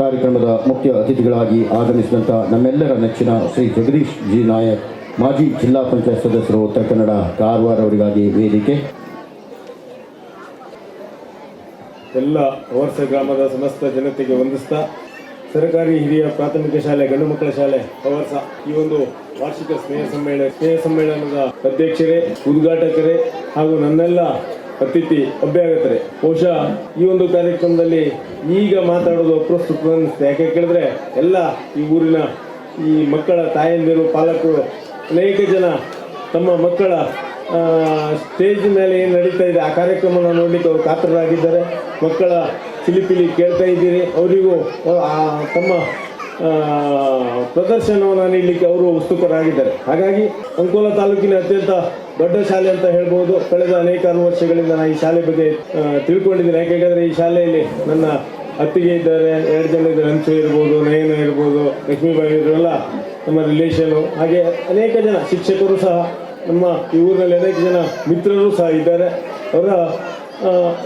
ಕಾರ್ಯಕ್ರಮದ ಮುಖ್ಯ ಅತಿಥಿಗಳಾಗಿ ಆಗಮಿಸಿದಂಥ ನಮ್ಮೆಲ್ಲರ ನೆಚ್ಚಿನ ಶ್ರೀ ಜಗದೀಶ್ ಜಿ ನಾಯಕ್, ಮಾಜಿ ಜಿಲ್ಲಾ ಪಂಚಾಯತ್ ಸದಸ್ಯರು ಉತ್ತರ ಕನ್ನಡ ಕಾರವಾರ ಅವರಿಗಾಗಿ ವೇದಿಕೆ. ಎಲ್ಲ ವರ್ಷ ಗ್ರಾಮದ ಸಮಸ್ತ ಜನತೆಗೆ ವಂದಿಸ್ತಾ ಸರ್ಕಾರಿ ಹಿರಿಯ ಪ್ರಾಥಮಿಕ ಶಾಲೆ, ಗಂಡು ಮಕ್ಕಳ ಶಾಲೆ ಅವರ್ಸ ಈ ಒಂದು ವಾರ್ಷಿಕ ಸ್ನೇಹ ಸಮ್ಮೇಳನ ಸ್ನೇಹ ಸಮ್ಮೇಳನದ ಅಧ್ಯಕ್ಷರೇ, ಉದ್ಘಾಟಕರೇ ಹಾಗೂ ನನ್ನೆಲ್ಲ ಅತಿಥಿ ಅಭ್ಯಾಗತರೆ. ಬಹುಶಃ ಈ ಒಂದು ಕಾರ್ಯಕ್ರಮದಲ್ಲಿ ಈಗ ಮಾತಾಡೋದು ಅಪ್ರಸ್ತುತ ಅನಿಸುತ್ತೆ ಯಾಕೆ ಕೇಳಿದ್ರೆ ಎಲ್ಲ ಈ ಊರಿನ ಈ ಮಕ್ಕಳ ತಾಯಂದಿರು, ಪಾಲಕರು, ಅನೇಕ ಜನ ತಮ್ಮ ಮಕ್ಕಳ ಸ್ಟೇಜ್ ಮೇಲೆ ಏನು ನಡೀತಾ ಇದೆ, ಆ ಕಾರ್ಯಕ್ರಮವನ್ನು ನೋಡಲಿಕ್ಕೆ ಅವರು ಕಾತರರಾಗಿದ್ದಾರೆ ಮಕ್ಕಳ ಚಿಲಿಪಿಲಿ ಕೇಳ್ತಾ ಇದ್ದೀರಿ. ಅವರಿಗೂ ತಮ್ಮ ಪ್ರದರ್ಶನವನ್ನು ನೀಡಲಿಕ್ಕೆ ಅವರು ಉತ್ಸುಕರಾಗಿದ್ದಾರೆ. ಹಾಗಾಗಿ ಅಂಕೋಲ ತಾಲೂಕಿನ ಅತ್ಯಂತ ದೊಡ್ಡ ಶಾಲೆ ಅಂತ ಹೇಳ್ಬೋದು. ಕಳೆದ ಅನೇಕ ವರ್ಷಗಳಿಂದ ನಾನು ಈ ಶಾಲೆ ಬಗ್ಗೆ ತಿಳ್ಕೊಂಡಿದ್ದೀನಿ. ಯಾಕೆಂದರೆ ಈ ಶಾಲೆಯಲ್ಲಿ ನನ್ನ ಅತ್ತಿಗೆ ಇದ್ದಾರೆ, ಎರಡು ಜನ ಇದ್ದಾರೆ ಹಂಚು ಇರ್ಬೋದು, ನಯನ ಇರ್ಬೋದು ಲಕ್ಷ್ಮೀಬಾಯಿ ಇವರೆಲ್ಲ ನಮ್ಮ ರಿಲೇಷನು ಹಾಗೆ ಅನೇಕ ಜನ ಶಿಕ್ಷಕರು ಸಹ ನಮ್ಮ ಈ ಊರಿನಲ್ಲಿ ಅನೇಕ ಜನ ಮಿತ್ರರು ಸಹ ಇದ್ದಾರೆ. ಅವರ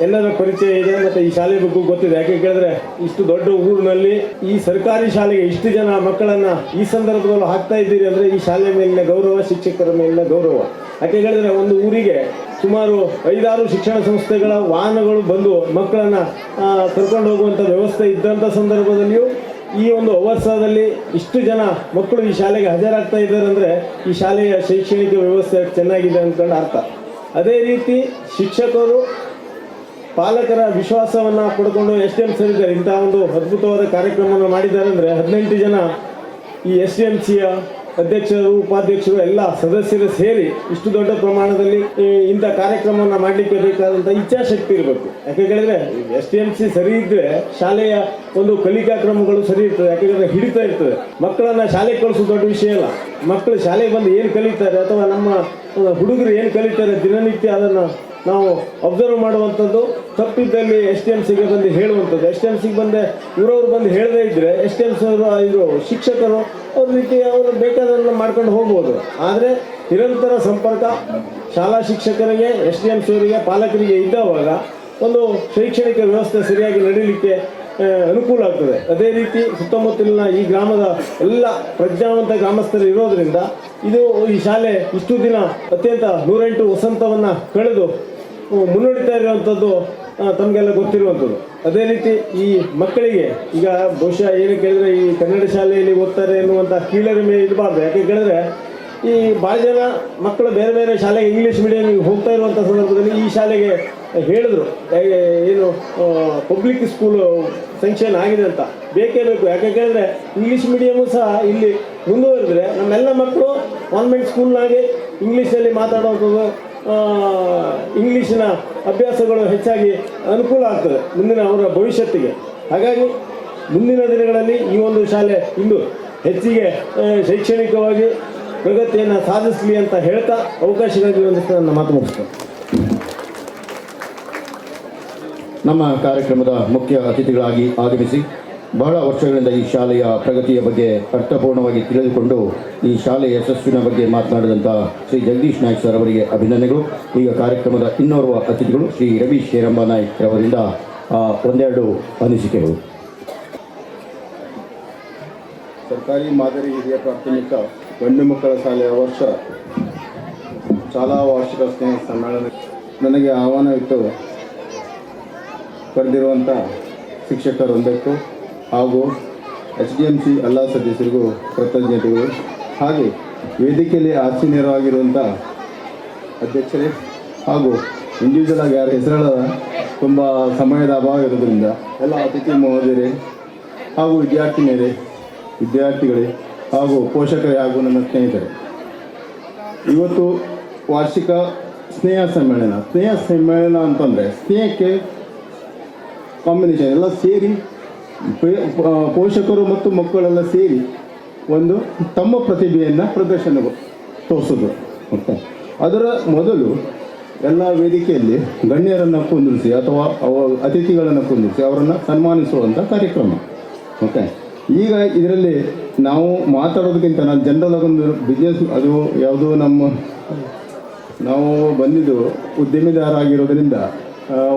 ಎಲ್ಲರ ಪರಿಚಯ ಇದೆ, ಮತ್ತು ಈ ಶಾಲೆ ಬಗ್ಗೆ ಗೊತ್ತಿದೆ. ಯಾಕೆ ಕೇಳಿದ್ರೆ, ಇಷ್ಟು ದೊಡ್ಡ ಊರಿನಲ್ಲಿ ಈ ಸರ್ಕಾರಿ ಶಾಲೆಗೆ ಇಷ್ಟು ಜನ ಮಕ್ಕಳನ್ನ ಈ ಸಂದರ್ಭದಲ್ಲಿ ಹಾಕ್ತಾ ಇದ್ದೀರಿ ಅಂದರೆ ಈ ಶಾಲೆ ಮೇಲಿನ ಗೌರವ, ಶಿಕ್ಷಕರ ಮೇಲಿನ ಗೌರವ. ಯಾಕೆ ಹೇಳಿದ್ರೆ, ಒಂದು ಊರಿಗೆ ಸುಮಾರು ಐದಾರು ಶಿಕ್ಷಣ ಸಂಸ್ಥೆಗಳ ವಾಹನಗಳು ಬಂದು ಮಕ್ಕಳನ್ನ ಕರ್ಕೊಂಡು ಹೋಗುವಂಥ ವ್ಯವಸ್ಥೆ ಇದ್ದಂಥ ಸಂದರ್ಭದಲ್ಲಿಯೂ ಈ ಒಂದು ಅವರ್ಸದಲ್ಲಿ ಇಷ್ಟು ಜನ ಮಕ್ಕಳು ಈ ಶಾಲೆಗೆ ಹಾಜರಾಗ್ತಾ ಇದ್ದಾರೆ ಅಂದರೆ ಈ ಶಾಲೆಯ ಶೈಕ್ಷಣಿಕ ವ್ಯವಸ್ಥೆ ಚೆನ್ನಾಗಿದೆ ಅಂದ್ಕೊಂಡು ಅರ್ಥ. ಅದೇ ರೀತಿ ಶಿಕ್ಷಕರು ಪಾಲಕರ ವಿಶ್ವಾಸವನ್ನು ಪಡ್ಕೊಂಡು ಎಸ್ ಡಿ ಎಂ ಸೇರಿದ್ದಾರೆ ಇಂತಹ ಒಂದು ಅದ್ಭುತವಾದ ಕಾರ್ಯಕ್ರಮವನ್ನು ಮಾಡಿದ್ದಾರೆ ಅಂದರೆ ಹದಿನೆಂಟು ಜನ ಈ ಎಸ್ ಡಿ ಎಂ ಸಿಯ ಅಧ್ಯಕ್ಷರು, ಉಪಾಧ್ಯಕ್ಷರು ಎಲ್ಲ ಸದಸ್ಯರು ಸೇರಿ ಇಷ್ಟು ದೊಡ್ಡ ಪ್ರಮಾಣದಲ್ಲಿ ಇಂಥ ಕಾರ್ಯಕ್ರಮವನ್ನು ಮಾಡಲಿಕ್ಕೆ ಬೇಕಾದಂಥ ಇಚ್ಛಾಶಕ್ತಿ ಇರಬೇಕು. ಯಾಕೆ ಹೇಳಿದ್ರೆ ಎಸ್ ಟಿ ಎಂ ಸಿ ಸರಿ ಇದ್ರೆ ಶಾಲೆಯ ಒಂದು ಕಲಿಕಾ ಕ್ರಮಗಳು ಸರಿ ಇರ್ತದೆ. ಯಾಕೆಂದ್ರೆ ಹಿಡಿತಾ ಇರ್ತದೆ. ಮಕ್ಕಳನ್ನ ಶಾಲೆಗೆ ಕಳಿಸೋದು ದೊಡ್ಡ ವಿಷಯ ಅಲ್ಲ. ಮಕ್ಕಳು ಶಾಲೆಗೆ ಬಂದು ಏನು ಕಲಿತಾರೆ ಅಥವಾ ನಮ್ಮ ಹುಡುಗರು ಏನು ಕಲಿತಾರೆ ದಿನನಿತ್ಯ ಅದನ್ನು ನಾವು ಅಬ್ಸರ್ವ್ ಮಾಡುವಂಥದ್ದು ತಪ್ಪಿದ್ದಲ್ಲಿ ಎಸ್ ಟಿ ಎಂ ಸಿಗೆ ಬಂದು ಹೇಳುವಂಥದ್ದು. ಎಸ್ ಟಿ ಎಂ ಸಿಗೆ ಬಂದೆ ಇವರವ್ರು ಬಂದು ಹೇಳದೇ ಇದ್ದರೆ ಎಸ್ ಟಿ ಎಂ ಸಿ ಇವರು ಶಿಕ್ಷಕರು, ಅವ್ರ ರೀತಿ ಅವರು ಬೇಕಾದನ್ನು ಮಾಡ್ಕೊಂಡು ಹೋಗ್ಬೋದು. ಆದರೆ ನಿರಂತರ ಸಂಪರ್ಕ ಶಾಲಾ ಶಿಕ್ಷಕರಿಗೆ ಎಸ್ ಟಿ ಎಂ ಸಿ ಅವರಿಗೆ, ಪಾಲಕರಿಗೆ ಇದ್ದವಾಗ ಒಂದು ಶೈಕ್ಷಣಿಕ ವ್ಯವಸ್ಥೆ ಸರಿಯಾಗಿ ನಡೀಲಿಕ್ಕೆ ಅನುಕೂಲ ಆಗ್ತದೆ. ಅದೇ ರೀತಿ ಸುತ್ತಮುತ್ತಲಿನ ಈ ಗ್ರಾಮದ ಎಲ್ಲ ಪ್ರಜ್ಞಾವಂತ ಗ್ರಾಮಸ್ಥರು ಇರೋದ್ರಿಂದ ಇದು ಈ ಶಾಲೆ ಇಷ್ಟು ದಿನ ಅತ್ಯಂತ ನೂರೆಂಟು ವಸಂತವನ್ನು ಕಳೆದು ಮುನ್ನಡೀತಾ ಇರುವಂಥದ್ದು ತಮಗೆಲ್ಲ ಗೊತ್ತಿರುವಂಥದ್ದು ಅದೇ ರೀತಿ ಈ ಮಕ್ಕಳಿಗೆ, ಈಗ ಬಹುಶಃ ಏನು ಕೇಳಿದ್ರೆ ಈ ಕನ್ನಡ ಶಾಲೆಯಲ್ಲಿ ಓದ್ತಾರೆ ಎನ್ನುವಂಥ ಕೀಳರಿಮೆ ಇರಬಾರ್ದು. ಯಾಕೆ ಕೇಳಿದ್ರೆ, ಈ ಭಾಳ ಜನ ಮಕ್ಕಳು ಬೇರೆ ಬೇರೆ ಶಾಲೆಗೆ ಇಂಗ್ಲೀಷ್ ಮೀಡಿಯಮ್ಗೆ ಹೋಗ್ತಾ ಇರುವಂಥ ಸಂದರ್ಭದಲ್ಲಿ ಈ ಶಾಲೆಗೆ ಹೇಳಿದ್ರು ಏನು ಪಬ್ಲಿಕ್ ಸ್ಕೂಲು ಸೆಂಕ್ಷನ್ ಆಗಿದೆ ಅಂತ. ಬೇಕೇ ಬೇಕು. ಯಾಕೆ ಕೇಳಿದ್ರೆ ಇಂಗ್ಲೀಷ್ ಮೀಡಿಯಮು ಸಹ ಇಲ್ಲಿ ಮುಂದುವರೆದ್ರೆ ನಮ್ಮೆಲ್ಲ ಮಕ್ಕಳು ಕಾನ್ವೆಂಟ್ ಸ್ಕೂಲ್ನಾಗೆ ಇಂಗ್ಲೀಷಲ್ಲಿ ಮಾತಾಡೋದು ಇಂಗ್ಲೀಷಿನ ಅಭ್ಯಾಸಗಳು ಹೆಚ್ಚಾಗಿ ಅನುಕೂಲ ಆಗ್ತದೆ ಮುಂದಿನ ಅವರ ಭವಿಷ್ಯತ್ತಿಗೆ. ಹಾಗಾಗಿ ಮುಂದಿನ ದಿನಗಳಲ್ಲಿ ಈ ಒಂದು ಶಾಲೆ ಇಂದು ಹೆಚ್ಚಿಗೆ ಶೈಕ್ಷಣಿಕವಾಗಿ ಪ್ರಗತಿಯನ್ನು ಸಾಧಿಸಲಿ ಅಂತ ಹೇಳ್ತಾ ಅವಕಾಶಗಾಗಿ ಒಂದಿಷ್ಟು ನನ್ನ ಮಾತು ಮುಗಿಸ್ತೇನೆ. ನಮ್ಮ ಕಾರ್ಯಕ್ರಮದ ಮುಖ್ಯ ಅತಿಥಿಗಳಾಗಿ ಆಗಮಿಸಿ ಬಹಳ ವರ್ಷಗಳಿಂದ ಈ ಶಾಲೆಯ ಪ್ರಗತಿಯ ಬಗ್ಗೆ ಅರ್ಥಪೂರ್ಣವಾಗಿ ತಿಳಿದುಕೊಂಡು ಈ ಶಾಲೆಯ ಯಶಸ್ವಿನ ಬಗ್ಗೆ ಮಾತನಾಡಿದಂಥ ಶ್ರೀ ಜಗದೀಶ್ ನಾಯ್ಕ್ ಸರ್ ಅವರಿಗೆ ಅಭಿನಂದನೆಗಳು. ಈಗ ಕಾರ್ಯಕ್ರಮದ ಇನ್ನೋರ್ವ ಅತಿಥಿಗಳು ಶ್ರೀ ರವಿ ಶೇರಂಬ ನಾಯ್ಕ್ ಅವರಿಂದ ಒಂದೆರಡು ಅನಿಸಿಕೆಗಳು. ಸರ್ಕಾರಿ ಮಾದರಿ ಹಿರಿಯ ಪ್ರಾಥಮಿಕ ಗಂಡು ಮಕ್ಕಳ ಶಾಲೆಯ ವರ್ಷ ಶಾಲಾ ವಾರ್ಷಿಕ ಸ್ನೇಹ ಸಮ್ಮೇಳನ ನನಗೆ ಆಹ್ವಾನವಿತ್ತು ಕರೆದಿರುವಂಥ ಶಿಕ್ಷಕರೊಂದಕ್ಕೂ ಹಾಗೂ ಎಚ್ ಡಿ ಎಂ ಸಿ ಎಲ್ಲ ಸದಸ್ಯರಿಗೂ ಕೃತಜ್ಞತೆಗಳು. ಹಾಗೆ ವೇದಿಕೆಯಲ್ಲಿ ಆಸೀನರಾಗಿರುವಂಥ ಅಧ್ಯಕ್ಷರೇ ಹಾಗೂ ಇಂಡಿವಿಜುವಲ್ ಆಗಿ ಯಾರು ತುಂಬ ಸಮಯದ ಅಭಾವ ಇರೋದ್ರಿಂದ ಎಲ್ಲ ಅತಿಥಿ ಮಹೋದಯರೇ ಹಾಗೂ ವಿದ್ಯಾರ್ಥಿನಿಯರೇ ವಿದ್ಯಾರ್ಥಿಗಳೇ ಹಾಗೂ ಪೋಷಕರೇ ಹಾಗೂ ನನ್ನ ಸ್ನೇಹಿತರೆ. ಇವತ್ತು ವಾರ್ಷಿಕ ಸ್ನೇಹ ಸಮ್ಮೇಳನ. ಸ್ನೇಹ ಸಮ್ಮೇಳನ ಅಂತಂದರೆ ಸ್ನೇಹಕ್ಕೆ ಕಾಂಬಿನೇಷನ್ ಎಲ್ಲ ಸೇರಿ ಪೋಷಕರು ಮತ್ತು ಮಕ್ಕಳೆಲ್ಲ ಸೇರಿ ಒಂದು ತಮ್ಮ ಪ್ರತಿಭೆಯನ್ನು ಪ್ರದರ್ಶನ ತೋರಿಸೋದು ಓಕೆ ಅದರ ಮೊದಲು ಎಲ್ಲ ವೇದಿಕೆಯಲ್ಲಿ ಗಣ್ಯರನ್ನು ಕುಂದಿರಿಸಿ ಅಥವಾ ಅವ ಅತಿಥಿಗಳನ್ನು ಕುಂದಿರಿಸಿ ಅವರನ್ನು ಸನ್ಮಾನಿಸುವಂಥ ಕಾರ್ಯಕ್ರಮ. ಓಕೆ ಈಗ ಇದರಲ್ಲಿ ನಾವು ಮಾತಾಡೋದಕ್ಕಿಂತ ನಾನು ಜನರಲ್ ಒಂದು ಬಿಸ್ನೆಸ್ ಅದು ಯಾವುದೋ ನಮ್ಮ ನಾವು ಬಂದಿದ್ದು ಉದ್ಯಮಿದಾರ ಆಗಿರೋದ್ರಿಂದ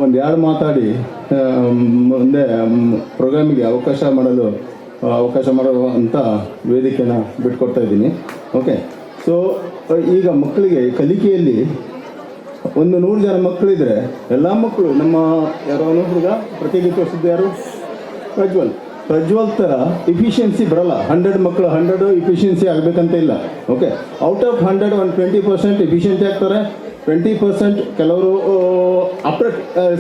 ಒಂದು ಎರಡು ಮಾತಾಡಿ ಮುಂದೆ ಪ್ರೋಗ್ರಾಮಿಗೆ ಅವಕಾಶ ಮಾಡಲು, ಅವಕಾಶ ಅವಕಾಶ ಅಂತ ವೇದಿಕೆನ ಬಿಟ್ಕೊಡ್ತಾ ಇದ್ದೀನಿ. ಓಕೆ ಸೊ ಈಗ ಮಕ್ಕಳಿಗೆ ಕಲಿಕೆಯಲ್ಲಿ ಒಂದು ನೂರು ಜನ ಮಕ್ಕಳಿದ್ರೆ ಎಲ್ಲ ಮಕ್ಕಳು, ನಮ್ಮ ಯಾರೋ ಹುಡುಗ ಪ್ರತಿಗೀತ ತೋರಿಸಿದ್ದು ಯಾರು? ಪ್ರಜ್ವಲ್. ಪ್ರಜ್ವಲ್ ಥರ ಇಫಿಷಿಯನ್ಸಿ ಬರಲ್ಲ. ಹಂಡ್ರೆಡ್ ಮಕ್ಕಳು ಹಂಡ್ರೆಡು ಇಫಿಷಿಯನ್ಸಿ ಆಗಬೇಕಂತ ಇಲ್ಲ. ಓಕೆ ಔಟ್ ಆಫ್ ಹಂಡ್ರೆಡ್ ಒಂದು ಟ್ವೆಂಟಿ ಪರ್ಸೆಂಟ್ ಇಫಿಷಿಯನ್ಸಿ ಆಗ್ತಾರೆ. ಟ್ವೆಂಟಿ ಪರ್ಸೆಂಟ್ ಕೆಲವರು ಅಪ್ರ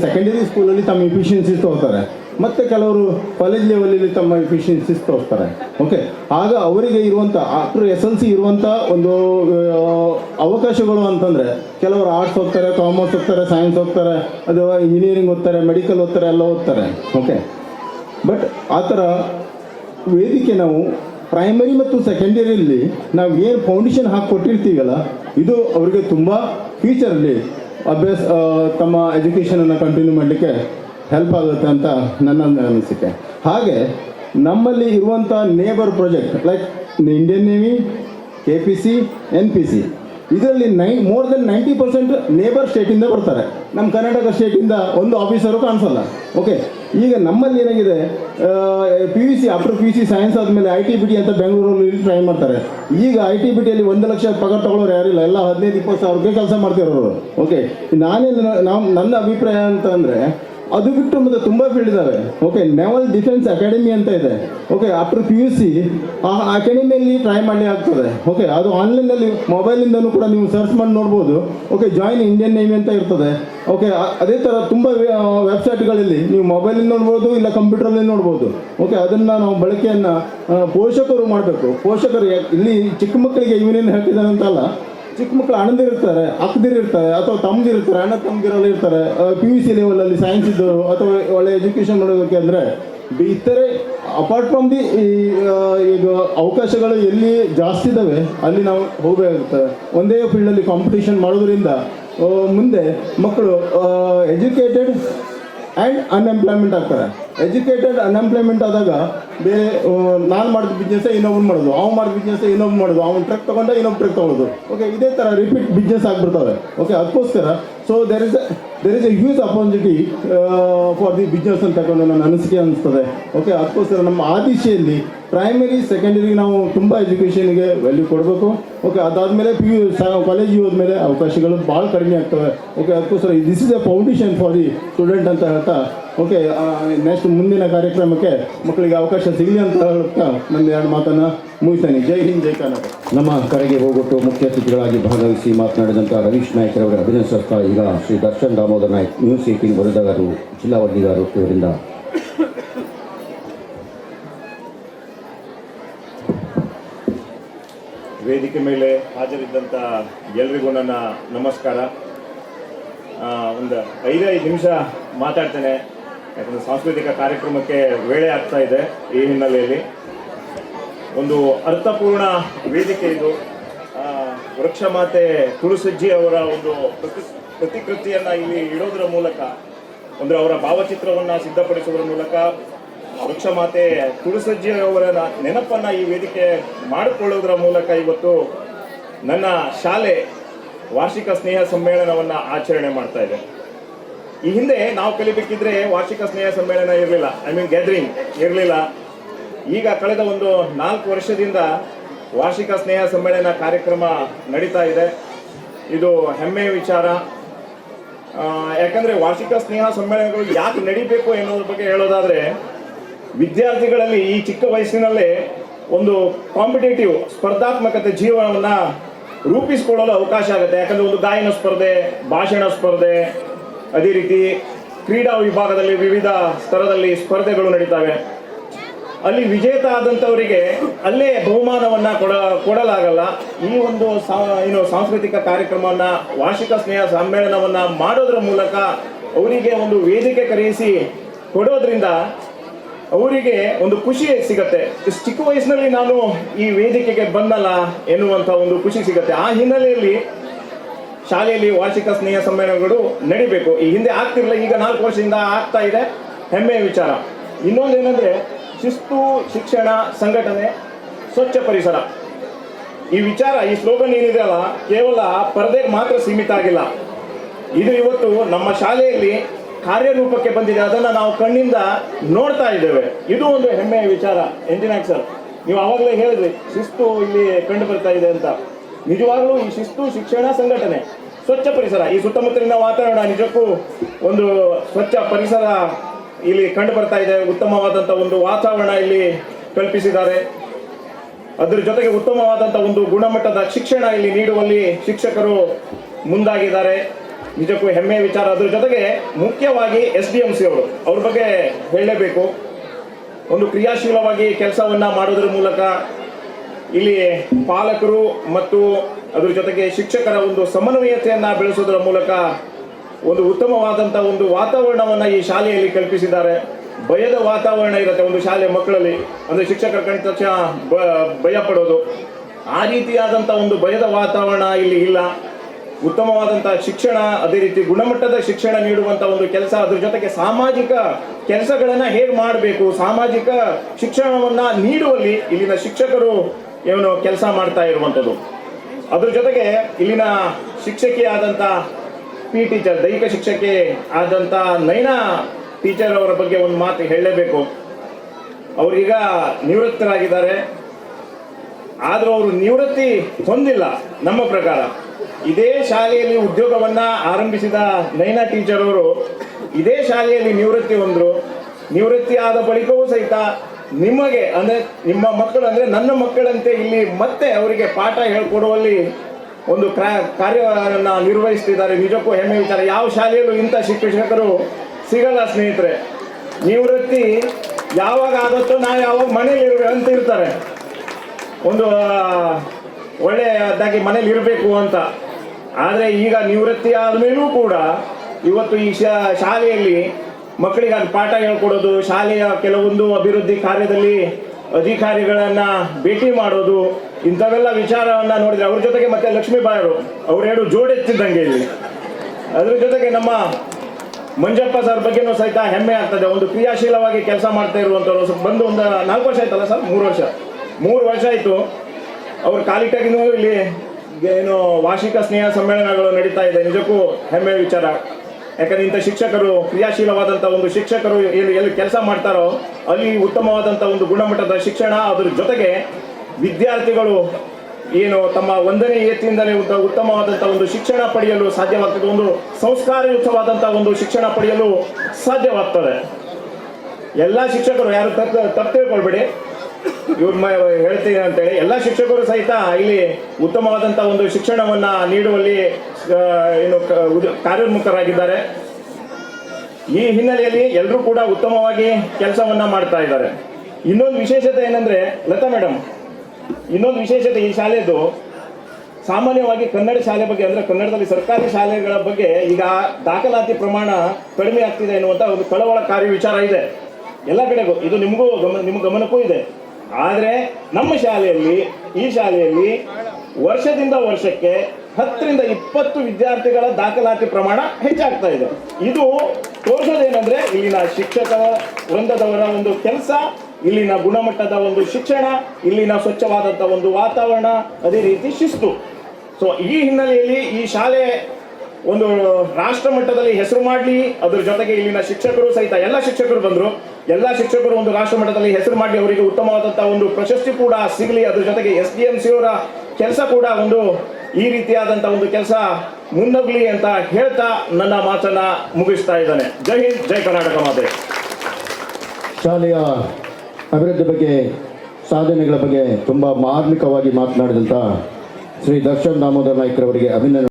ಸೆಕೆಂಡರಿ ಸ್ಕೂಲಲ್ಲಿ ತಮ್ಮ ಇಫಿಷಿಯನ್ಸಿ ತೋರ್ತಾರೆ. ಮತ್ತು ಕೆಲವರು ಕಾಲೇಜ್ ಲೆವೆಲಲ್ಲಿ ತಮ್ಮ ಇಫಿಷಿಯನ್ಸಿಸ್ ತೋರಿಸ್ತಾರೆ ಓಕೆ ಆಗ ಅವರಿಗೆ ಇರುವಂಥ ಆಫ್ಟರ್ ಎಸ್ ಎಲ್ ಸಿ ಇರುವಂಥ ಒಂದು ಅವಕಾಶಗಳು ಅಂತಂದರೆ, ಕೆಲವರು ಆರ್ಟ್ಸ್ ಹೋಗ್ತಾರೆ ಕಾಮರ್ಸ್ ಹೋಗ್ತಾರೆ ಸೈನ್ಸ್ ಹೋಗ್ತಾರೆ ಅಥವಾ ಇಂಜಿನಿಯರಿಂಗ್ ಓದ್ತಾರೆ ಮೆಡಿಕಲ್ ಓದ್ತಾರೆ, ಎಲ್ಲ ಓದ್ತಾರೆ. ಓಕೆ ಬಟ್ ಆ ಥರ ವೇದಿಕೆ ನಾವು ಪ್ರೈಮರಿ ಮತ್ತು ಸೆಕೆಂಡರಿಯಲ್ಲಿ ನಾವು ಏನು ಫೌಂಡೇಶನ್ ಹಾಕಿ ಕೊಟ್ಟಿರ್ತೀವಲ್ಲ ಇದು ಅವರಿಗೆ ತುಂಬ ಫ್ಯೂಚರಲ್ಲಿ ಅಭ್ಯಾಸ ತಮ್ಮ ಎಜುಕೇಷನನ್ನು ಕಂಟಿನ್ಯೂ ಮಾಡಲಿಕ್ಕೆ ಹೆಲ್ಪ್ ಆಗುತ್ತೆ ಅಂತ ನನ್ನ ಅನಿಸಿಕೆ. ಹಾಗೆ ನಮ್ಮಲ್ಲಿ ಇರುವಂಥ neighbour project like Indian navy K P C N P C ಇದರಲ್ಲಿ ನೈ more than ninety percent neighbour ಸ್ಟೇಟಿಂದ ಬರ್ತಾರೆ. ನಮ್ಮ ಕರ್ನಾಟಕ ಸ್ಟೇಟಿಂದ ಒಂದು ಆಫೀಸರು ಕಾಣಿಸಲ್ಲ. ಓಕೆ ಈಗ ನಮ್ಮಲ್ಲಿ ಏನಾಗಿದೆ P U C after P U C science ಆದಮೇಲೆ ಐ ಟಿ ಬಿ ಟಿ ಅಂತ ಬೆಂಗಳೂರಲ್ಲಿ ಟ್ರೈ ಮಾಡ್ತಾರೆ. ಈಗ ಐ ಟಿ ಬಿ ಟಿಯಲ್ಲಿ ಒಂದು ಲಕ್ಷ ಪಗಾರ ತಗೊಳ್ಳೋರು ಯಾರಿಲ್ಲ ಎಲ್ಲ ಹದಿನೈದು, ಇಪ್ಪತ್ತು ಸಾವಿರ ಕೆಲಸ ಮಾಡ್ತಿರೋರು ಓಕೆ ನಾನೇನು ನಮ್ಮ ನನ್ನ ಅಭಿಪ್ರಾಯ ಅಂತ ಅಂದರೆ ಅದು ಬಿಟ್ಟು ಮತ್ತೆ ತುಂಬ ಫೀಲ್ಡ್ ಇದ್ದಾವೆ ಓಕೆ ನೆವಲ್ ಡಿಫೆನ್ಸ್ ಅಕಾಡೆಮಿ ಅಂತ ಇದೆ. Okay after P U C ಆ ಅಕಾಡೆಮಿಯಲ್ಲಿ ಟ್ರೈ ಮಾಡಲಿ ಆಗ್ತದೆ. ಓಕೆ ಅದು ಆನ್ಲೈನಲ್ಲಿ ಮೊಬೈಲಿಂದನೂ ಕೂಡ ನೀವು ಸರ್ಚ್ ಮಾಡಿ ನೋಡ್ಬೋದು. ಓಕೆ ಜಾಯಿನ್ ಇಂಡಿಯನ್ ನೇಮ್ ಅಂತ ಇರ್ತದೆ. ಓಕೆ ಅದೇ ಥರ ತುಂಬ ವೆಬ್ಸೈಟ್ಗಳಲ್ಲಿ ನೀವು ಮೊಬೈಲಿಂದ ನೋಡ್ಬೋದು, ಇಲ್ಲ ಕಂಪ್ಯೂಟರಲ್ಲಿ ನೋಡ್ಬೋದು. ಓಕೆ ಅದನ್ನು ನಾವು ಬಳಕೆಯನ್ನು ಪೋಷಕರು ಮಾಡಬೇಕು. ಪೋಷಕರು ಇಲ್ಲಿ ಚಿಕ್ಕ ಮಕ್ಕಳಿಗೆ ಇವನೇನು ಹೇಳ್ತಿದ್ದಾನಂತಲ್ಲ ಚಿಕ್ಕ ಮಕ್ಕಳು ಅಣ್ಣದಿರ್ತಾರೆ ಅಕ್ಕದಿರಿರ್ತಾರೆ ಅಥವಾ ತಮ್ಮದಿರ್ತಾರೆ ಅಣ್ಣ ತಮ್ಮದಿರಲ್ಲಿ ಇರ್ತಾರೆ ಪಿ ಯು ಸಿ ಲೆವೆಲಲ್ಲಿ ಸೈನ್ಸ್ ಇದ್ದವರು ಅಥವಾ ಒಳ್ಳೆ ಎಜುಕೇಷನ್ ಮಾಡೋದಕ್ಕೆ ಅಂದರೆ ಇತರೆ ಅಪಾರ್ಟ್ ಫ್ರಮ್ ದಿ ಈಗ ಅವಕಾಶಗಳು ಎಲ್ಲಿ ಜಾಸ್ತಿ ಇದ್ದಾವೆ, ಅಲ್ಲಿ ನಾವು ಹೋಗಬೇಕಾಗುತ್ತೆ ಒಂದೇ ಫೀಲ್ಡಲ್ಲಿ ಕಾಂಪಿಟೇಷನ್ ಮಾಡೋದ್ರಿಂದ ಮುಂದೆ ಮಕ್ಕಳು ಎಜುಕೇಟೆಡ್ ಆ್ಯಂಡ್ ಅನ್ಎಂಪ್ಲಾಯ್ಮೆಂಟ್ ಆಗ್ತಾರೆ. ಎಜುಕೇಟೆಡ್ ಅನ್ಎಂಪ್ಲಾಯ್ಮೆಂಟ್ ಆದಾಗ ಬೇರೆ ನಾನು ಮಾಡಿದ ಬಿಸ್ನೆಸ್ ಇನ್ನೊಬ್ರು ಮಾಡೋದು, ಅವ್ನು ಮಾಡಿದ ಬಿಸ್ನೆಸ್ ಇನ್ನೊಬ್ರು ಮಾಡೋದು, ಅವ್ನು ಟ್ರಕ್ ತೊಗೊಂಡ ಇನ್ನೊಬ್ರು ಟ್ರಕ್ ತೊಗೊಳೋದು. ಓಕೆ ಇದೇ ಥರ ರಿಪೀಟ್ ಬಿಸ್ನೆಸ್ ಆಗಿಬಿಡ್ತವೆ. ಓಕೆ ಅದಕ್ಕೋಸ್ಕರ so there is there is a huge opportunity for the business ಅಂತ ತಗೊಂಡು ನನ್ನ ಅನಿಸಿಕೆ ಅನಿಸ್ತದೆ ಓಕೆ ಅದಕ್ಕೋಸ್ಕರ ನಮ್ಮ ಆ ಪ್ರೈಮರಿ ಸೆಕೆಂಡರಿಗೆ ನಾವು ತುಂಬ ಎಜುಕೇಷನ್ಗೆ ವ್ಯಾಲ್ಯೂ ಕೊಡಬೇಕು. ಓಕೆ ಅದಾದಮೇಲೆ ಪಿ ಯು ಕಾಲೇಜಿಗೆ ಹೋದ್ಮೇಲೆ ಅವಕಾಶಗಳು ಭಾಳ ಕಡಿಮೆ ಆಗ್ತವೆ. ಓಕೆ ಅದಕ್ಕೋಸ್ಕರ this is a foundation for the student ಅಂತ ಹೇಳ್ತಾ ಓಕೆ ನೆಕ್ಸ್ಟ್ ಮುಂದಿನ ಕಾರ್ಯಕ್ರಮಕ್ಕೆ ಮಕ್ಕಳಿಗೆ ಅವಕಾಶ ಸಿಗಲಿ ಅಂತ ಹೇಳುತ್ತಾ ನನ್ನ ಎರಡು ಮಾತನ್ನು ಮುಗಿಸ್ತೇನೆ. ಜೈ ಹಿಂದ್ ಜೈ ಕನ್ನಡ ನಮ್ಮ ಕರೆಗೆ ಹೋಗೊಟ್ಟು ಮುಖ್ಯ ಅತಿಥಿಗಳಾಗಿ ಭಾಗವಹಿಸಿ ಮಾತನಾಡಿದಂಥ ರವೀಶ್ ನಾಯ್ಕ್ ಅವರ ಸಂಸ್ಥಾ ಈಗ ಶ್ರೀ ದರ್ಶನ್ ದಾಮೋದರ್ ನಾಯ್ಕ್ ನ್ಯೂಸ್ ಏಟಿಂಗ್ ವರದಿಗಾರರು ಜಿಲ್ಲಾ ವರದಿಗಾರರು ಇವರಿಂದ. ವೇದಿಕೆ ಮೇಲೆ ಹಾಜರಿದ್ದಂಥ ಎಲ್ರಿಗೂ ನನ್ನ ನಮಸ್ಕಾರ. ಆ, ಒಂದು ಐದೈದು ನಿಮಿಷ ಮಾತಾಡ್ತೇನೆ. ಯಾಕಂದರೆ ಸಾಂಸ್ಕೃತಿಕ ಕಾರ್ಯಕ್ರಮಕ್ಕೆ ವೇಳೆ ಆಗ್ತಾ ಇದೆ ಈ ಹಿನ್ನೆಲೆಯಲ್ಲಿ. ಒಂದು ಅರ್ಥಪೂರ್ಣ ವೇದಿಕೆ ಇದು. ವೃಕ್ಷಮಾತೆ ವೃಕ್ಷ ಮಾತೆ ತುಳಸಜ್ಜಿ ಅವರ ಒಂದು ಪ್ರತಿ, ಪ್ರತಿಕೃತಿಯನ್ನು ಇಲ್ಲಿ ಇಡೋದ್ರ ಮೂಲಕ, ಅಂದರೆ ಅವರ ಭಾವಚಿತ್ರವನ್ನು ಸಿದ್ಧಪಡಿಸುವುದರ ಮೂಲಕ ವೃಕ್ಷ ಮಾತೆ ತುಳಸಜ್ಜಿ ಅವರ ನೆನಪನ್ನು ಈ ವೇದಿಕೆ ಮಾಡಿಕೊಳ್ಳೋದ್ರ ಮೂಲಕ ಇವತ್ತು ನನ್ನ ಶಾಲೆ ವಾರ್ಷಿಕ ಸ್ನೇಹ ಸಮ್ಮೇಳನವನ್ನು ಆಚರಣೆ ಮಾಡ್ತಾ ಇದೆ. ಈ ಹಿಂದೆ ನಾವು ಕಲಿಬೇಕಿದ್ರೆ ವಾರ್ಷಿಕ ಸ್ನೇಹ ಸಮ್ಮೇಳನ ಇರಲಿಲ್ಲ. ಐ ಮೀನ್ ಗ್ಯಾದರಿಂಗ್ ಇರಲಿಲ್ಲ. ಈಗ ಕಳೆದ ಒಂದು ನಾಲ್ಕು ವರ್ಷದಿಂದ ವಾರ್ಷಿಕ ಸ್ನೇಹ ಸಮ್ಮೇಳನ ಕಾರ್ಯಕ್ರಮ ನಡೀತಾ ಇದೆ. ಇದು ಹೆಮ್ಮೆಯ ವಿಚಾರ. ಯಾಕಂದ್ರೆ ವಾರ್ಷಿಕ ಸ್ನೇಹ ಸಮ್ಮೇಳನಗಳು ಯಾಕೆ ನಡಿಬೇಕು ಎನ್ನುವುದ್ರ ಬಗ್ಗೆ ಹೇಳೋದಾದ್ರೆ, ವಿದ್ಯಾರ್ಥಿಗಳಲ್ಲಿ ಈ ಚಿಕ್ಕ ವಯಸ್ಸಿನಲ್ಲೇ ಒಂದು ಕಾಂಪಿಟೇಟಿವ್, ಸ್ಪರ್ಧಾತ್ಮಕತೆ ಜೀವನವನ್ನು ರೂಪಿಸಿಕೊಳ್ಳಲು ಅವಕಾಶ ಆಗುತ್ತೆ. ಯಾಕಂದ್ರೆ ಒಂದು ಗಾಯನ ಸ್ಪರ್ಧೆ, ಭಾಷಣ ಸ್ಪರ್ಧೆ ಅದೇ ರೀತಿ ಕ್ರೀಡಾ ವಿಭಾಗದಲ್ಲಿ ವಿವಿಧ ಸ್ತರದಲ್ಲಿ ಸ್ಪರ್ಧೆಗಳು ನಡೀತವೆ. ಅಲ್ಲಿ ವಿಜೇತ ಆದಂಥವರಿಗೆ ಅಲ್ಲೇ ಬಹುಮಾನವನ್ನು ಕೊಡ, ಕೊಡಲಾಗಲ್ಲ. ಈ ಒಂದು ಸಾ, ಏನು ಸಾಂಸ್ಕೃತಿಕ ಕಾರ್ಯಕ್ರಮವನ್ನು, ವಾರ್ಷಿಕ ಸ್ನೇಹ ಸಮ್ಮೇಳನವನ್ನು ಮಾಡೋದ್ರ ಮೂಲಕ ಅವರಿಗೆ ಒಂದು ವೇದಿಕೆ ಕರೆಯಿಸಿ ಕೊಡೋದ್ರಿಂದ ಅವರಿಗೆ ಒಂದು ಖುಷಿ ಸಿಗತ್ತೆ. ಚಿಕ್ಕ ವಯಸ್ಸಿನಲ್ಲಿ ನಾನು ಈ ವೇದಿಕೆಗೆ ಬಂದಲ್ಲ ಎನ್ನುವಂಥ ಒಂದು ಖುಷಿ ಸಿಗತ್ತೆ. ಆ ಹಿನ್ನೆಲೆಯಲ್ಲಿ ಶಾಲೆಯಲ್ಲಿ ವಾರ್ಷಿಕ ಸ್ನೇಹ ಸಮ್ಮೇಳನಗಳು ನಡಿಬೇಕು. ಈ ಹಿಂದೆ ಆಗ್ತಿರಲಿಲ್ಲ, ಈಗ ನಾಲ್ಕು ವರ್ಷದಿಂದ ಆಗ್ತಾ ಇದೆ. ಹೆಮ್ಮೆಯ ವಿಚಾರ. ಇನ್ನೊಂದು ಏನಂದ್ರೆ, ಶಿಸ್ತು, ಶಿಕ್ಷಣ, ಸಂಘಟನೆ, ಸ್ವಚ್ಛ ಪರಿಸರ. ಈ ವಿಚಾರ, ಈ ಸ್ಲೋಗನ್ ಏನಿದೆ ಅಲ್ಲ, ಕೇವಲ ಪರದೆಗೆ ಮಾತ್ರ ಸೀಮಿತ ಆಗಿಲ್ಲ. ಇದು ಇವತ್ತು ನಮ್ಮ ಶಾಲೆಯಲ್ಲಿ ಕಾರ್ಯರೂಪಕ್ಕೆ ಬಂದಿದೆ. ಅದನ್ನ ನಾವು ಕಣ್ಣಿಂದ ನೋಡ್ತಾ ಇದ್ದೇವೆ. ಇದು ಒಂದು ಹೆಮ್ಮೆಯ ವಿಚಾರ. ಎಂಜಿನಾಯ್ಕ್ ಸರ್, ನೀವು ಆವಾಗಲೇ ಹೇಳಿದ್ರಿ, ಶಿಸ್ತು ಇಲ್ಲಿ ಕಂಡು ಬರ್ತಾ ಇದೆ ಅಂತ. ನಿಜವಾಗ್ಲೂ ಈ ಶಿಸ್ತು ಶಿಕ್ಷಣ ಸಂಘಟನೆ. ಸ್ವಚ್ಛ ಪರಿಸರ. ಈ ಸುತ್ತಮುತ್ತಲಿನ ವಾತಾವರಣ ನಿಜಕ್ಕೂ ಒಂದು ಸ್ವಚ್ಛ ಪರಿಸರ ಇಲ್ಲಿ ಕಂಡು ಬರ್ತಾ ಇದೆ. ಉತ್ತಮವಾದಂಥ ಒಂದು ವಾತಾವರಣ ಇಲ್ಲಿ ಕಲ್ಪಿಸಿದ್ದಾರೆ. ಅದರ ಜೊತೆಗೆ ಉತ್ತಮವಾದಂಥ ಒಂದು ಗುಣಮಟ್ಟದ ಶಿಕ್ಷಣ ಇಲ್ಲಿ ನೀಡುವಲ್ಲಿ ಶಿಕ್ಷಕರು ಮುಂದಾಗಿದ್ದಾರೆ. ನಿಜಕ್ಕೂ ಹೆಮ್ಮೆಯ ವಿಚಾರ. ಅದ್ರ ಜೊತೆಗೆ ಮುಖ್ಯವಾಗಿ ಎಸ್ ಡಿ ಎಂ ಸಿ ಅವರು, ಅವ್ರ ಬಗ್ಗೆ ಹೇಳಲೇಬೇಕು. ಒಂದು ಕ್ರಿಯಾಶೀಲವಾಗಿ ಕೆಲಸವನ್ನ ಮಾಡೋದ್ರ ಮೂಲಕ ಇಲ್ಲಿ ಪಾಲಕರು ಮತ್ತು ಅದರ ಜೊತೆಗೆ ಶಿಕ್ಷಕರ ಒಂದು ಸಮನ್ವಯತೆಯನ್ನ ಬೆಳೆಸೋದ್ರ ಮೂಲಕ ಒಂದು ಉತ್ತಮವಾದಂಥ ಒಂದು ವಾತಾವರಣವನ್ನ ಈ ಶಾಲೆಯಲ್ಲಿ ಕಲ್ಪಿಸಿದ್ದಾರೆ. ಭಯದ ವಾತಾವರಣ ಇರುತ್ತೆ ಒಂದು ಶಾಲೆ ಮಕ್ಕಳಲ್ಲಿ. ಅಂದ್ರೆ ಶಿಕ್ಷಕರ ಕಂಡ ತಕ್ಷಣ ಭಯ ಪಡೋದು ಆ ರೀತಿಯಾದಂಥ ಒಂದು ಭಯದ ವಾತಾವರಣ ಇಲ್ಲಿ ಇಲ್ಲ. ಉತ್ತಮವಾದಂಥ ಶಿಕ್ಷಣ, ಅದೇ ರೀತಿ ಗುಣಮಟ್ಟದ ಶಿಕ್ಷಣ ನೀಡುವಂಥ ಒಂದು ಕೆಲಸ, ಅದ್ರ ಜೊತೆಗೆ ಸಾಮಾಜಿಕ ಕೆಲಸಗಳನ್ನು ಹೇಗೆ ಮಾಡಬೇಕು, ಸಾಮಾಜಿಕ ಶಿಕ್ಷಣವನ್ನ ನೀಡುವಲ್ಲಿ ಇಲ್ಲಿನ ಶಿಕ್ಷಕರು ಏನು ಕೆಲಸ ಮಾಡ್ತಾ ಇರುವಂಥದ್ದು. ಅದ್ರ ಜೊತೆಗೆ ಇಲ್ಲಿನ ಶಿಕ್ಷಕಿ ಆದಂಥ ಪಿ ಟೀಚರ್, ದೈಹಿಕ ಶಿಕ್ಷಕಿ ಆದಂಥ ನೈನಾ ಟೀಚರ್ ಅವರ ಬಗ್ಗೆ ಒಂದು ಮಾತು ಹೇಳಲೇಬೇಕು. ಅವರೀಗ ನಿವೃತ್ತರಾಗಿದ್ದಾರೆ. ಆದರೂ ಅವರು ನಿವೃತ್ತಿ ಹೊಂದಿಲ್ಲ ನಮ್ಮ ಪ್ರಕಾರ. ಇದೇ ಶಾಲೆಯಲ್ಲಿ ಉದ್ಯೋಗವನ್ನ ಆರಂಭಿಸಿದ ನೈನಾ ಟೀಚರ್ ಅವರು ಇದೇ ಶಾಲೆಯಲ್ಲಿ ನಿವೃತ್ತಿ ಹೊಂದರು. ನಿವೃತ್ತಿ ಆದ ಬಳಿಕವೂ ಸಹಿತ ನಿಮಗೆ ಅಂದ್ರೆ ನಿಮ್ಮ ಮಕ್ಕಳು ಅಂದ್ರೆ ನನ್ನ ಮಕ್ಕಳಂತೆ ಇಲ್ಲಿ ಮತ್ತೆ ಅವರಿಗೆ ಪಾಠ ಹೇಳ್ಕೊಡುವಲ್ಲಿ ಒಂದು ಕಾರ್ಯವನ್ನು ನಿರ್ವಹಿಸ್ತಿದ್ದಾರೆ. ನಿಜಕ್ಕೂ ಹೆಮ್ಮೆ ವಿಚಾರ. ಯಾವ ಶಾಲೆಯಲ್ಲೂ ಇಂಥ ಶಿಕ್ಷಕರು ಸಿಗಲ್ಲ ಸ್ನೇಹಿತರೆ. ನಿವೃತ್ತಿ ಯಾವಾಗ ಆಗುತ್ತೋ ನಾವು ಯಾವಾಗ ಮನೇಲಿ ಅಂತ ಇರ್ತಾರೆ. ಒಂದು ಒಳ್ಳೆಯದಾಗಿ ಮನೇಲಿ ಇರಬೇಕು ಅಂತ. ಆದರೆ ಈಗ ನಿವೃತ್ತಿ ಆದಮೇಲೂ ಕೂಡ ಇವತ್ತು ಈ ಶಾಲೆಯಲ್ಲಿ ಮಕ್ಕಳಿಗೆ ಅದು ಪಾಠ ಹೇಳ್ಕೊಡೋದು, ಶಾಲೆಯ ಕೆಲವೊಂದು ಅಭಿವೃದ್ಧಿ ಕಾರ್ಯದಲ್ಲಿ ಅಧಿಕಾರಿಗಳನ್ನ ಭೇಟಿ ಮಾಡೋದು, ಇಂಥವೆಲ್ಲ ವಿಚಾರವನ್ನ ನೋಡಿದ್ರೆ ಅವ್ರ ಜೊತೆಗೆ ಮತ್ತೆ ಲಕ್ಷ್ಮೀಬಾಯರು ಎರಡು ಜೋಡೆತ್ತಿದ್ದಂಗೆ ಇಲ್ಲಿ. ಅದ್ರ ಜೊತೆಗೆ ನಮ್ಮ ಮಂಜಪ್ಪ ಸರ್ ಬಗ್ಗೆನೂ ಸಹಿತ ಹೆಮ್ಮೆ ಆಗ್ತದೆ. ಒಂದು ಕ್ರಿಯಾಶೀಲವಾಗಿ ಕೆಲಸ ಮಾಡ್ತಾ ಇರುವಂಥವ್ರು ಬಂದು ಒಂದು ನಾಲ್ಕು ವರ್ಷ ಆಯ್ತಲ್ಲ ಸರ್? ಮೂರು ವರ್ಷ. ಮೂರು ವರ್ಷ ಆಯಿತು. ಅವ್ರು ಕಾಲಿಟ್ಟಾಗಿನೂ ಇಲ್ಲಿ ಏನು ವಾರ್ಷಿಕ ಸ್ನೇಹ ಸಮ್ಮೇಳನಗಳು ನಡೀತಾ ಇದೆ. ನಿಜಕ್ಕೂ ಹೆಮ್ಮೆಯ ವಿಚಾರ. ಯಾಕಂದ್ರೆ ಇಂಥ ಶಿಕ್ಷಕರು ಕ್ರಿಯಾಶೀಲವಾದಂಥ ಒಂದು ಶಿಕ್ಷಕರು ಎಲ್ಲಿ ಎಲ್ಲಿ ಕೆಲಸ ಮಾಡ್ತಾರೋ ಅಲ್ಲಿ ಉತ್ತಮವಾದಂಥ ಒಂದು ಗುಣಮಟ್ಟದ ಶಿಕ್ಷಣ ಅದರ ಜೊತೆಗೆ ವಿದ್ಯಾರ್ಥಿಗಳು ಏನು ತಮ್ಮ ಒಂದನೇ ಏತಿಯಿಂದಲೇ ಉತ್ತ- ಉತ್ತಮವಾದಂಥ ಒಂದು ಶಿಕ್ಷಣ ಪಡೆಯಲು ಸಾಧ್ಯವಾಗ್ತದೆ. ಒಂದು ಸಂಸ್ಕಾರಯುತವಾದಂಥ ಒಂದು ಶಿಕ್ಷಣ ಪಡೆಯಲು ಸಾಧ್ಯವಾಗ್ತದೆ. ಎಲ್ಲ ಶಿಕ್ಷಕರು ಯಾರು ತಪ್ಪು ತಪ್ಪು ತಿಳ್ಕೊಳ್ಬೇಡಿ. ಇವ್ರ ಹೇಳ್ತೀನಿ ಅಂತೇಳಿ ಎಲ್ಲ ಶಿಕ್ಷಕರು ಸಹಿತ ಇಲ್ಲಿ ಉತ್ತಮವಾದಂಥ ಒಂದು ಶಿಕ್ಷಣವನ್ನ ನೀಡುವಲ್ಲಿ ಏನು ಕಾರ್ಯೋನ್ಮುಖರಾಗಿದ್ದಾರೆ. ಈ ಹಿನ್ನೆಲೆಯಲ್ಲಿ ಎಲ್ಲರೂ ಕೂಡ ಉತ್ತಮವಾಗಿ ಕೆಲಸವನ್ನ ಮಾಡ್ತಾ ಇದ್ದಾರೆ. ಇನ್ನೊಂದು ವಿಶೇಷತೆ ಏನಂದ್ರೆ, ಲತಾ ಮೇಡಮ್, ಇನ್ನೊಂದು ವಿಶೇಷತೆ ಈ ಶಾಲೆದು. ಸಾಮಾನ್ಯವಾಗಿ ಕನ್ನಡ ಶಾಲೆ ಬಗ್ಗೆ ಅಂದ್ರೆ ಕನ್ನಡದಲ್ಲಿ ಸರ್ಕಾರಿ ಶಾಲೆಗಳ ಬಗ್ಗೆ ಈಗ ದಾಖಲಾತಿ ಪ್ರಮಾಣ ಕಡಿಮೆ ಆಗ್ತಿದೆ ಎನ್ನುವಂತ ಒಂದು ಕಳವಳಕಾರಿ ವಿಚಾರ ಇದೆ. ಎಲ್ಲ ಕಡೆಗೂ ಇದು ನಿಮಗೂ ಗಮನ ನಿಮ್ಮ ಗಮನಕ್ಕೂ ಇದೆ. ಆದರೆ ನಮ್ಮ ಶಾಲೆಯಲ್ಲಿ, ಈ ಶಾಲೆಯಲ್ಲಿ ವರ್ಷದಿಂದ ವರ್ಷಕ್ಕೆ ಹತ್ತರಿಂದ ಇಪ್ಪತ್ತು ವಿದ್ಯಾರ್ಥಿಗಳ ದಾಖಲಾತಿ ಪ್ರಮಾಣ ಹೆಚ್ಚಾಗ್ತಾ ಇದೆ. ಇದು ತೋರಿಸೋದೇನೆಂದ್ರೆ, ಇಲ್ಲಿನ ಶಿಕ್ಷಕ ವೃಂದದವರ ಒಂದು ಕೆಲಸ, ಇಲ್ಲಿನ ಗುಣಮಟ್ಟದ ಒಂದು ಶಿಕ್ಷಣ, ಇಲ್ಲಿನ ಸ್ವಚ್ಛವಾದಂಥ ಒಂದು ವಾತಾವರಣ, ಅದೇ ರೀತಿ ಶಿಸ್ತು. ಸೊ ಈ ಹಿನ್ನೆಲೆಯಲ್ಲಿ ಈ ಶಾಲೆ ಒಂದು ರಾಷ್ಟ್ರ ಮಟ್ಟದಲ್ಲಿ ಹೆಸರು ಮಾಡಲಿ, ಅದ್ರ ಜೊತೆಗೆ ಇಲ್ಲಿನ ಶಿಕ್ಷಕರು ಸಹಿತ ಎಲ್ಲ ಶಿಕ್ಷಕರು ಬಂದರು. ಎಲ್ಲ ಶಿಕ್ಷಕರು ಒಂದು ರಾಷ್ಟ್ರ ಮಟ್ಟದಲ್ಲಿ ಹೆಸರು ಮಾಡಿ ಅವರಿಗೆ ಉತ್ತಮವಾದಂಥ ಒಂದು ಪ್ರಶಸ್ತಿ ಕೂಡ ಸಿಗಲಿ, ಅದ್ರ ಜೊತೆಗೆ ಎಸ್ ಡಿ ಎಂ ಸಿ ಅವರ ಕೆಲಸ ಕೂಡ ಒಂದು ಈ ರೀತಿಯಾದಂಥ ಒಂದು ಕೆಲಸ ಮುನ್ನಗ್ಲಿ ಅಂತ ಹೇಳ್ತಾ ನನ್ನ ಮಾತನ್ನ ಮುಗಿಸ್ತಾ ಇದ್ದಾನೆ. ಜೈ ಹಿಂದ್, ಜೈ ಕರ್ನಾಟಕ ಮಾತೆ. ಶಾಲೆಯ ಅಭಿವೃದ್ಧಿ ಬಗ್ಗೆ, ಸಾಧನೆಗಳ ಬಗ್ಗೆ ತುಂಬ ಮಾರ್ಮಿಕವಾಗಿ ಮಾತನಾಡಿದಂಥ ಶ್ರೀ ದರ್ಶನ್ ದಾಮೋದರ್ ನಾಯ್ಕರವರಿಗೆ ಅಭಿನಂದನೆ.